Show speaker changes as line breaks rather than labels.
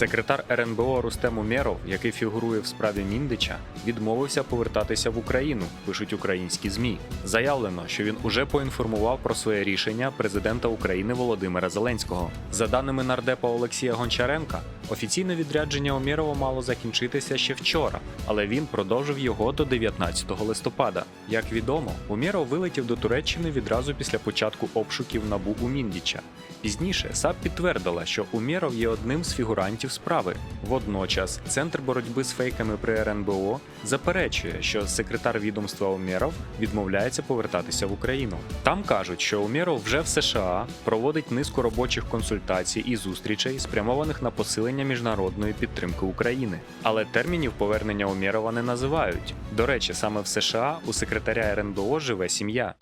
Секретар РНБО Рустем Умєров, який фігурує в справі Міндича, відмовився повертатися в Україну, пишуть українські змі. Заявлено, що він уже поінформував про своє рішення президента України Володимира Зеленського. За даними нардепа Олексія Гончаренка, офіційне відрядження Умєрова мало закінчитися ще вчора, але він продовжив його до 19 листопада. Як відомо, Умєров вилетів до Туреччини відразу після початку обшуків набу у Міндіча. Пізніше САП підтвердила, що Умєров є одним з фігурантів справи. Водночас, центр боротьби з фейками при РНБО заперечує, що секретар відомства Умєров відмовляється повертатися в Україну. Там кажуть, що Умєров вже в США проводить низку робочих консультацій і зустрічей, спрямованих на посилення міжнародної підтримки України. Але термінів повернення Умєрова не називають. До речі, саме в США у секретаря РНБО живе сім'я.